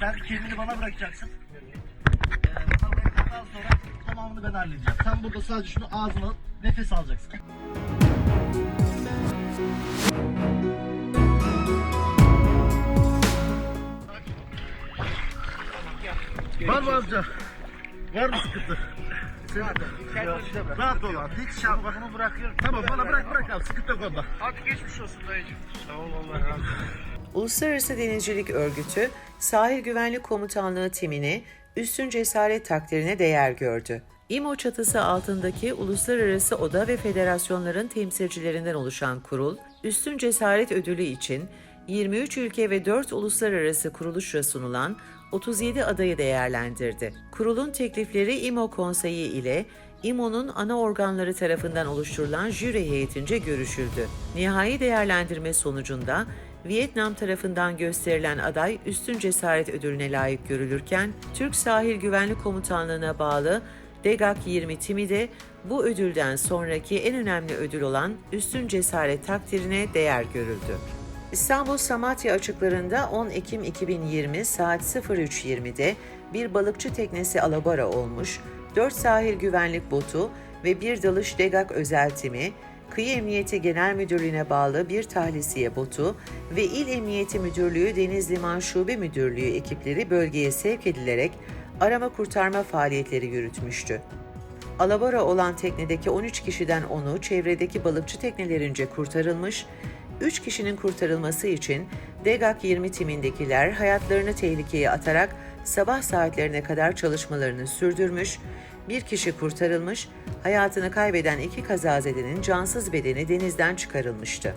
bana bırakacaksın. Ee, bana bıraktıktan sonra tamamını ben halledeceğim. Sen burada sadece şunu ağzına alıp nefes alacaksın. Var mı amca? Var mı sıkıntı? Rahat ol abi. Hiç şey yapma. Bunu bırakıyorum. Tamam bana bırak bırak abi. Sıkıntı yok onda. Hadi geçmiş olsun dayıcım. Sağ ol Allah razı olsun. Uluslararası Denizcilik Örgütü, Sahil Güvenlik Komutanlığı timini üstün cesaret takdirine değer gördü. İMO çatısı altındaki uluslararası oda ve federasyonların temsilcilerinden oluşan kurul, üstün cesaret ödülü için 23 ülke ve 4 uluslararası kuruluşla sunulan 37 adayı değerlendirdi. Kurulun teklifleri İMO Konseyi ile İMO'nun ana organları tarafından oluşturulan jüri heyetince görüşüldü. Nihai değerlendirme sonucunda Vietnam tarafından gösterilen aday üstün cesaret ödülüne layık görülürken, Türk Sahil Güvenlik Komutanlığı'na bağlı DEGAK 20 timi de bu ödülden sonraki en önemli ödül olan üstün cesaret takdirine değer görüldü. İstanbul Samatya açıklarında 10 Ekim 2020 saat 03.20'de bir balıkçı teknesi alabora olmuş, 4 sahil güvenlik botu ve bir dalış DEGAK özel timi, Kıyı Emniyeti Genel Müdürlüğü'ne bağlı bir tahlisiye botu ve İl Emniyeti Müdürlüğü Deniz Liman Şube Müdürlüğü ekipleri bölgeye sevk edilerek arama kurtarma faaliyetleri yürütmüştü. Alabora olan teknedeki 13 kişiden 10'u çevredeki balıkçı teknelerince kurtarılmış, 3 kişinin kurtarılması için DEGAK 20 timindekiler hayatlarını tehlikeye atarak sabah saatlerine kadar çalışmalarını sürdürmüş, bir kişi kurtarılmış, hayatını kaybeden iki kazazedenin cansız bedeni denizden çıkarılmıştı.